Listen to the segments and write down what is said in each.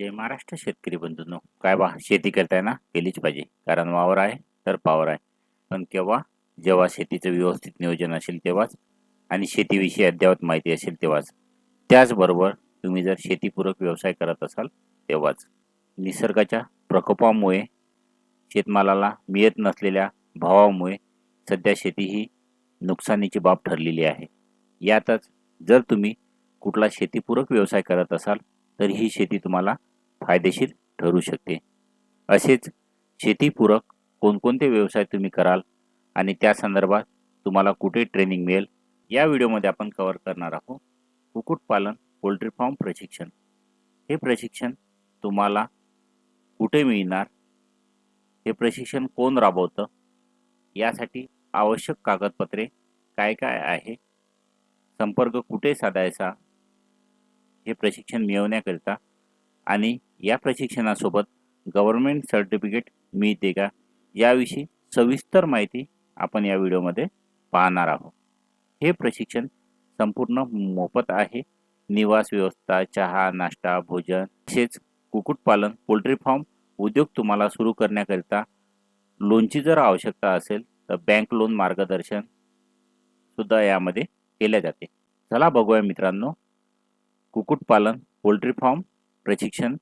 जय महाराष्ट्र शेतकरी बंधूंनो काय बा शेती करताना केलीच पाहिजे. कारण वावर आहे तर पावर आहे. पण केव्हा जेव्हा शेतीचं व्यवस्थित नियोजन असेल तेव्हाच आणि शेतीविषयी अद्ययावत माहिती असेल तेव्हाच. त्याचबरोबर तुम्ही जर शेतीपूरक व्यवसाय करत असाल तेव्हाच. निसर्गाच्या प्रकोपामुळे शेतमालाला मिळत नसलेल्या भावामुळे सध्या शेती ही नुकसानीची बाब ठरलेली आहे. यातच जर तुम्ही कुठला शेतीपूरक व्यवसाय करत असाल तर ही शेती तुम्हाला फायदेशीर ठरू शकते. असेच शेतीपूरक कोणकोणते व्यवसाय तुम्ही कराल आणि त्या संदर्भात तुम्हाला कुठे ट्रेनिंग मिळेल या व्हिडिओमध्ये आपण कव्हर करणार आहोत. कुक्कुटपालन पोल्ट्री फार्म प्रशिक्षण. हे प्रशिक्षण तुम्हाला कुठे मिळणार? हे प्रशिक्षण कोण राबवतं? यासाठी आवश्यक कागदपत्रे काय काय आहे? संपर्क कुठे साधायचा? हे प्रशिक्षण मिळवण्याकरिता आणि या प्रशिक्षणासोबत गव्हर्नमेंट सर्टिफिकेट मिळते का? याविषयी सविस्तर माहिती आपण या व्हिडिओमध्ये पाहणार आहोत. हे प्रशिक्षण संपूर्ण मोफत आहे. निवास व्यवस्था चहा नाश्ता भोजन तसेच कुक्कुटपालन पोल्ट्री फार्म उद्योग तुम्हाला सुरू करण्याकरिता लोनची जर आवश्यकता असेल तर बँक लोन मार्गदर्शन सुद्धा यामध्ये केले जाते. चला बघूया मित्रांनो. कुक्कुटपालन पोल्ट्री फार्म प्रशिक्षण.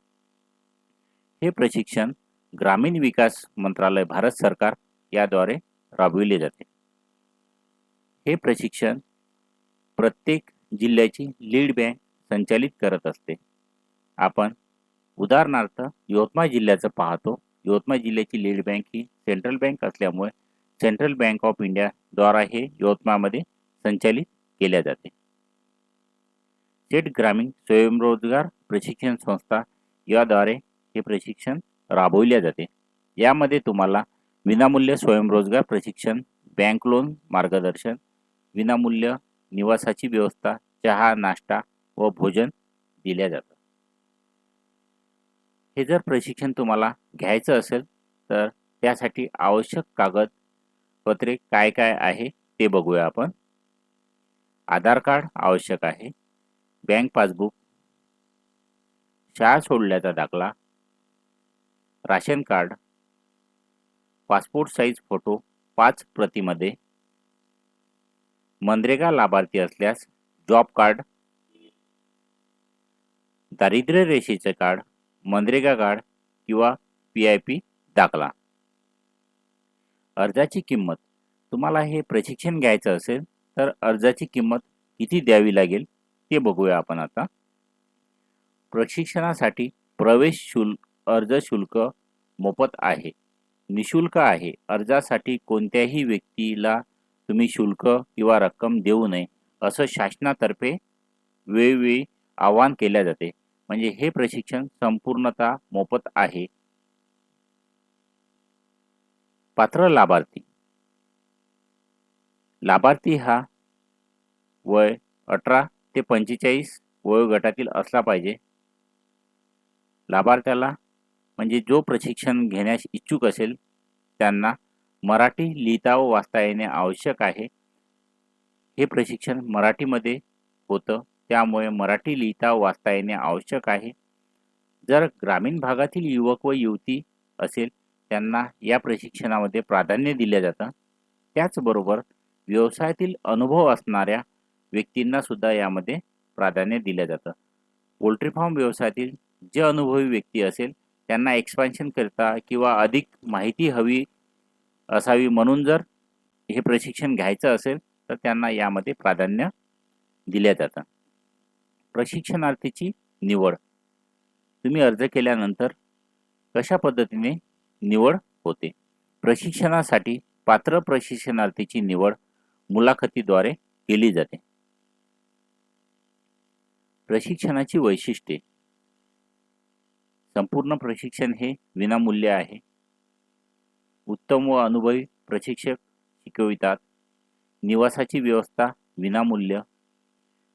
हे प्रशिक्षण ग्रामीण विकास मंत्रालय भारत सरकार याद्वारे राबविले जाते. हे प्रशिक्षण प्रत्येक जिल्ह्याची लीड बँक संचालित करत असते. आपण उदाहरणार्थ यवतमाळ जिल्ह्याचं पाहतो. यवतमाळ जिल्ह्याची लीड बँक ही सेंट्रल बँक असल्यामुळे सेंट्रल बँक ऑफ इंडियाद्वारा हे यवतमाळमध्ये संचालित केल्या जाते. स्टेट ग्रामीण स्वयंरोजगार प्रशिक्षण संस्था याद्वारे हे प्रशिक्षण राबविले जाते. यामध्ये तुम्हाला विनामूल्य स्वयंरोजगार प्रशिक्षण बँक लोन मार्गदर्शन विनामूल्य निवासाची व्यवस्था चहा नाश्ता व भोजन दिल्या जातं. हे जर प्रशिक्षण तुम्हाला घ्यायचं असेल तर त्यासाठी आवश्यक कागदपत्रे काय काय आहे ते बघूया आपण. आधार कार्ड आवश्यक आहे बँक पासबुक शाळा सोडल्याचा दाखला. Ration card. Passport size photo पाच प्रतीमध्ये. मनरेगा लाभार्थी असल्यास जॉब कार्ड. दारिद्र्य रेषेचे कार्ड मनरेगा कार्ड किंवा पी आय पी दाखला. अर्जाची किंमत. तुम्हाला हे प्रशिक्षण घ्यायचं असेल तर अर्जाची किंमत किती द्यावी लागेल ते बघूया आपण आता. प्रशिक्षणासाठी प्रवेश शुल्क अर्ज शुल्क मोफत आहे. निशुल्क आहे. अर्जासाठी कोणत्याही व्यक्तीला तुम्ही शुल्क किंवा रक्कम देऊ नये असं शासनातर्फे वेळोवेळी आवाहन केले जाते. म्हणजे हे प्रशिक्षण संपूर्णतः मोफत आहे. पात्र लाभार्थी. लाभार्थी हा वय अठरा ते पंचेचाळीस वयोगटातील असला पाहिजे. लाभार्थ्याला म्हणजे जो प्रशिक्षण घेण्यास इच्छुक असेल त्यांना मराठी लिहिता व वाचता येणे आवश्यक आहे. हे प्रशिक्षण मराठीमध्ये होतं त्यामुळे मराठी लिहिता व वाचता येणे आवश्यक आहे. जर ग्रामीण भागातील युवक व युवती असेल त्यांना या प्रशिक्षणामध्ये प्राधान्य दिले जातं. त्याचबरोबर व्यवसायातील अनुभव असणाऱ्या व्यक्तींना सुद्धा यामध्ये प्राधान्य दिलं जातं. पोल्ट्री फार्म व्यवसायातील जे अनुभवी व्यक्ती असेल त्यांना एक्सपान्शन करता किंवा अधिक माहिती हवी असावी म्हणून जर हे प्रशिक्षण घ्यायचं असेल तर त्यांना यामध्ये प्राधान्य दिल्या जातं. प्रशिक्षणार्थीची निवड. तुम्ही अर्ज केल्यानंतर कशा पद्धतीने निवड होते? प्रशिक्षणासाठी पात्र प्रशिक्षणार्थीची निवड मुलाखतीद्वारे केली जाते. प्रशिक्षणाची वैशिष्ट्ये. संपूर्ण प्रशिक्षण हे विनामूल्य आहे. उत्तम व अनुभवी प्रशिक्षक शिकवितात. निवासाची व्यवस्था विनामूल्य.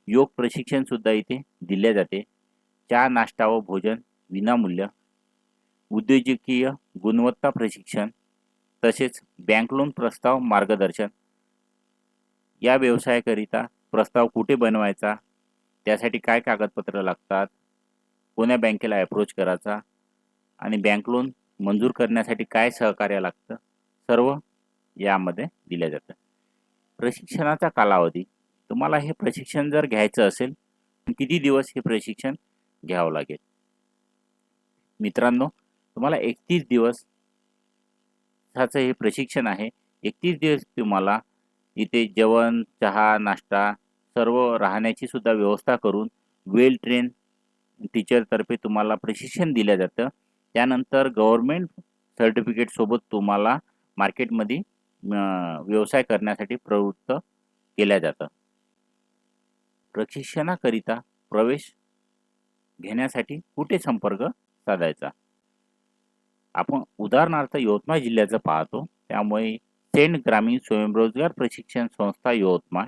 योग प्रशिक्षणसुद्धा इथे दिले जाते. चहा नाश्ता व भोजन विनामूल्य. उद्योजकीय गुणवत्ता प्रशिक्षण तसेच बँक लोन प्रस्ताव मार्गदर्शन. या व्यवसायाकरिता प्रस्ताव कुठे बनवायचा? त्यासाठी काय कागदपत्र लागतात? कोण्या बँकेला अप्रोच करायचा? आणि बँक लोन मंजूर करण्यासाठी काय सहकार्य लागतं? सर्व यामध्ये दिलं जातं. प्रशिक्षणाचा कालावधी. तुम्हाला हे प्रशिक्षण जर घ्यायचं असेल तर किती दिवस हे प्रशिक्षण घ्यावं लागेल? मित्रांनो तुम्हाला एकतीस दिवस ह्याचं हे प्रशिक्षण आहे. एकतीस दिवस तुम्हाला इथे जेवण चहा नाश्ता सर्व राहण्याची सुद्धा व्यवस्था करून वेल ट्रेन टीचरतर्फे तुम्हाला प्रशिक्षण दिलं जातं. त्यानंतर गव्हर्मेंट सर्टिफिकेटसोबत तुम्हाला मार्केटमध्ये व्यवसाय करण्यासाठी प्रवृत्त केल्या जातं. प्रशिक्षणाकरिता प्रवेश घेण्यासाठी कुठे संपर्क साधायचा? आपण उदाहरणार्थ यवतमाळ जिल्ह्याचं पाहतो. त्यामुळे सेंट ग्रामीण स्वयंरोजगार प्रशिक्षण संस्था यवतमाळ.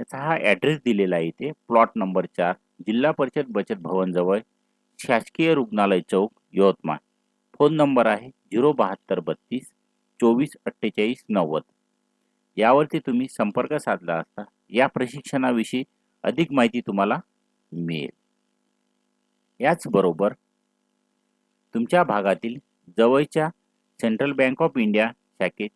याचा हा ॲड्रेस दिलेला आहे इथे. प्लॉट नंबर चार. जिल्हा परिषद बचत भवनजवळ शासकीय रुग्णालय चौक यवतमाळ. फोन नंबर आहे झिरो बहात्तर बत्तीस चोवीस अठ्ठेचाळीस नव्वद. यावरती तुम्ही संपर्क साधला असता या प्रशिक्षणाविषयी अधिक माहिती तुम्हाला मिळेल. याचबरोबर तुमच्या भागातील जवळच्या सेंट्रल बँक ऑफ इंडिया शाखेत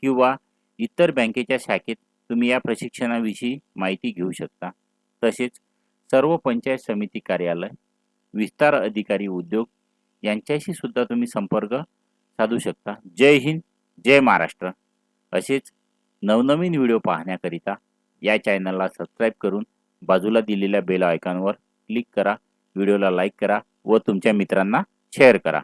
किंवा इतर बँकेच्या शाखेत तुम्ही या प्रशिक्षणाविषयी माहिती घेऊ शकता. तसेच सर्व पंचायत समिती कार्यालय विस्तार अधिकारी उद्योग यांच्याशी सुद्धा तुम्ही संपर्क साधू शकता. जय हिंद जय महाराष्ट्र. असेच नवनवीन व्हिडिओ पाहण्याकरिता या चॅनलला सबस्क्राईब करून बाजूला दिलेल्या बेल आयकॉनवर क्लिक करा व्हिडिओला लाईक करा व तुमच्या मित्रांना शेअर करा.